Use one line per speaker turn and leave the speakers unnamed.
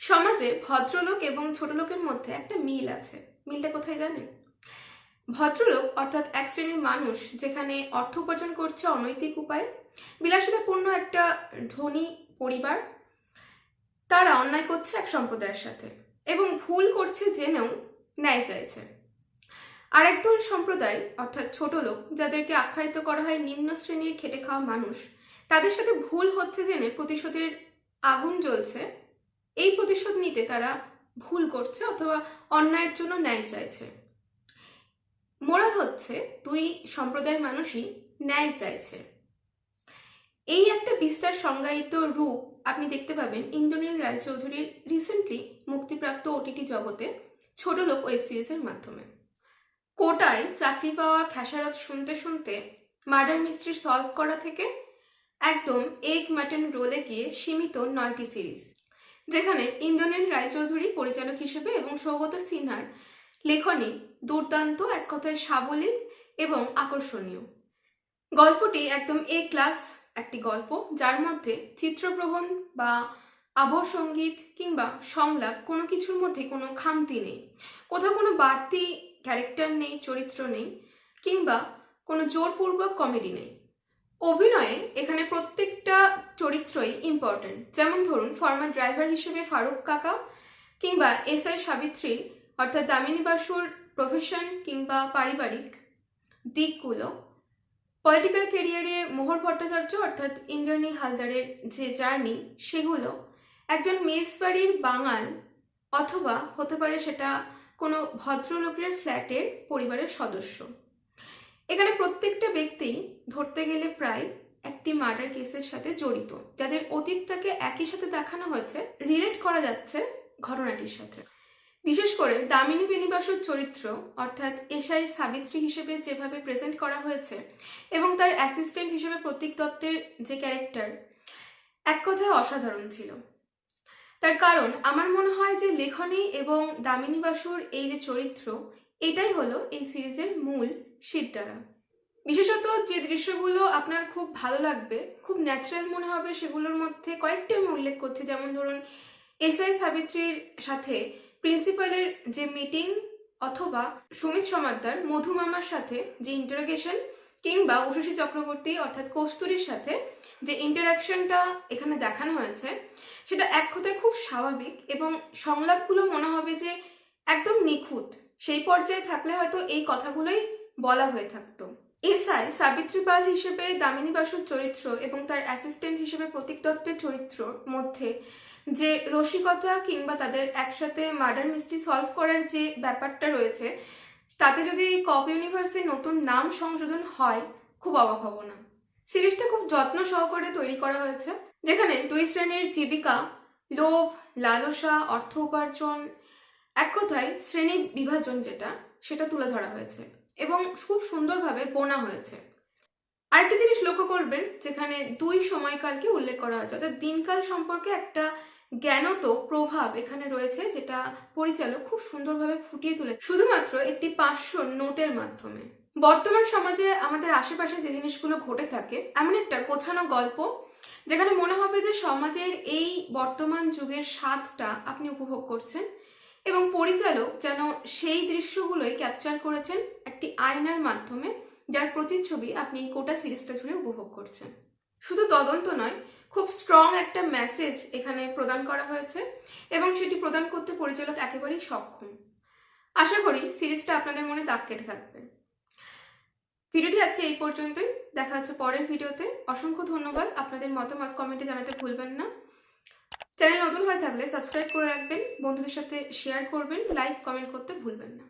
সমাজে ভদ্রলোক এবং ছোট লোকের মধ্যে একটা মিল আছে। মিলটা কোথায় জানেন? ভদ্রলোক অর্থাৎ এক শ্রেণির মানুষ যেখানে অর্থ উপার্জন করছে অনৈতিক উপায়ে। বিলাসিতাপূর্ণ একটা ধনী পরিবার। তারা অন্যায় করছে এক সম্প্রদায়ের সাথে এবং ভুল করছে জেনেও ন্যায় চাইছে। আর একদল সম্প্রদায় অর্থাৎ ছোট লোক যাদেরকে আখ্যায়িত করা হয় নিম্ন শ্রেণির খেটে খাওয়া মানুষ, তাদের সাথে ভুল হচ্ছে জেনে প্রতিশোধের আগুন জ্বলছে। এই প্রতিশোধ নিতে তারা ভুল করছে অথবা অন্যায়ের জন্য ন্যায় চাইছে। মোরাল হচ্ছে, দুই সম্প্রদায়ের মানুষই ন্যায় চাইছে। এই একটা বিস্তার সংজ্ঞায়িত রূপ আপনি দেখতে পাবেন ইন্দ্রনীল রায়চৌধুরীর রিসেন্টলি মুক্তিপ্রাপ্ত ওটিটি জগতে ছোট লোক ওয়েব সিরিজের মাধ্যমে। কোটায় চাকরি পাওয়া খেসারত শুনতে শুনতে মার্ডার মিস্ট্রি সলভ করা থেকে একদম এগ মাটন রোলে গিয়ে সীমিত নয়টি সিরিজ যেখানে ইন্দ্রনীল রায়চৌধুরী পরিচালক হিসেবে এবং সৌগত সিনহার লেখনী দুর্দান্ত, এক কথায় সাবলীল এবং আকর্ষণীয়। গল্পটি একদম এ ক্লাস একটি গল্প, যার মধ্যে চিত্রগ্রহণ বা আবহ সংগীত কিংবা সংলাপ কোনো কিছুর মধ্যে কোনো খামতি নেই। কোথাও কোনো বাড়তি ক্যারেক্টার নেই, চরিত্র নেই, কিংবা কোনো জোরপূর্বক কমেডি নেই। অভিনয়ে এখানে প্রত্যেকটা চরিত্রই ইম্পর্ট্যান্ট যেমন ধরুন ফর্মার ড্রাইভার হিসেবে ফারুক কাকা কিংবা এস আই সাবিত্রী, অর্থাৎ দামিনী বাসুর প্রফেশন কিংবা পারিবারিক দিকগুলো পলিটিক্যাল কেরিয়ারে মোহর ভট্টাচার্য, অর্থাৎ ইন্দ্রনী হালদারের যে জার্নি সেগুলো একজন মেসবাড়ির বাঙাল অথবা হতে পারে সেটা কোনো ভদ্রলোকের ফ্ল্যাটের পরিবারের সদস্য। এখানে প্রত্যেকটা ব্যক্তি ধরতে গেলে প্রায় একটি মার্ডার কেসের সাথে জড়িত। যাদের অতীতটাকে একই সাথে দেখানো হয়েছে রিলেট করা যাচ্ছে ঘটনাটির সাথে। বিশেষ করে দামিনী বেনিবাসুর চরিত্র, অর্থাৎ এশাই সাবিত্রী হিসেবে যেভাবে প্রেজেন্ট করা হয়েছে, এবং তার অ্যাসিস্ট্যান্ট হিসেবে প্রতীক দত্তের যে ক্যারেক্টার এক কথায় অসাধারণ ছিল। তার কারণ, আমার মনে হয় যে লেখনী এবং দামিনী বাসুর এই যে চরিত্র, এটাই হলো এই সিরিজের মূল শিরদাঁড়া। বিশেষত যে দৃশ্যগুলো আপনার খুব ভালো লাগবে, খুব ন্যাচারাল মনে হবে, সেগুলোর মধ্যে কয়েকটি আমি উল্লেখ করছি। যেমন ধরুন এসআই সাবিত্রীর সাথে প্রিন্সিপালের যে মিটিং অথবা সুমিত সমাদ্দার, মধু মামার সাথে যে ইন্টারোগেশন কিংবা উষসী চক্রবর্তী অর্থাৎ কস্তুরীর সাথে যে ইন্টারাকশনটা এখানে দেখানো হয়েছে, সেটা এক কথায় খুব স্বাভাবিক এবং সংলাপগুলো মনে হবে যে একদম নিখুঁত। সেই পর্যায়ে থাকলে হয়তো এই কথাগুলোই বলা হয়ে থাকতো। এসআই সাবিত্রী পাল হিসেবে দামিনী বাসুর চরিত্র এবং তার অ্যাসিস্ট্যান্ট হিসেবে প্রতীক দত্তের চরিত্রর মধ্যে যে রসিকতা কিংবা তাদের একসাথে মার্ডার মিস্ট্রি সলভ করার যে ব্যাপারটা রয়েছে, তাতে যদি কপ ইউনিভার্সের নতুন নাম সংশোধন হয়, খুব অবাক হব না। সিরিজটা খুব যত্ন সহকারে তৈরি করা হয়েছে, যেখানে দুই শ্রেণির জীবিকা, লোভ, লালসা, অর্থ উপার্জন, এক কথায় শ্রেণি বিভাজন যেটা, সেটা তুলে ধরা হয়েছে। এবং খুব সুন্দরভাবে বোনা হয়েছে। আরেকটা জিনিস লক্ষ্য করবেন, যেখানে দুই সময়কালকে উল্লেখ করা হয়েছে, অর্থাৎ দিনকাল সম্পর্কে একটা জ্ঞানত প্রভাব এখানে রয়েছে, যেটা পরিচালক খুব সুন্দরভাবে ফুটিয়ে তুলে, শুধুমাত্র একটি পাঁচশো নোটের মাধ্যমে। বর্তমান সমাজে আমাদের আশেপাশে যে জিনিসগুলো ঘটে থাকে, এমন একটা গোছানো গল্প, যেখানে মনে হবে যে সমাজের এই বর্তমান যুগের স্বাদটা আপনি উপভোগ করছেন। এবং পরিচালক যেন সেই দৃশ্যগুলোই ক্যাপচার করেছেন একটি আয়নার মাধ্যমে, যার প্রতিচ্ছবি আপনি এই কোটা সিরিজটা জুড়ে উপভোগ করছেন। শুধু তদন্ত নয়, খুব স্ট্রং একটা মেসেজ এখানে প্রদান করা হয়েছে এবং সেটি প্রদান করতে পরিচালক একেবারেই সক্ষম। আশা করি সিরিজটা আপনাদের মনে দাগ কেটে থাকবে। ভিডিওটি আজকে এই পর্যন্তই। দেখা হচ্ছে পরের ভিডিওতে। অসংখ্য ধন্যবাদ। আপনাদের মতামত কমেন্টে জানাতে ভুলবেন না। চ্যানেল নতুন হয়ে থাকলে সাবস্ক্রাইব করে রাখবেন, বন্ধুদের সাথে শেয়ার করবেন লাইক কমেন্ট করতে ভুলবেন না।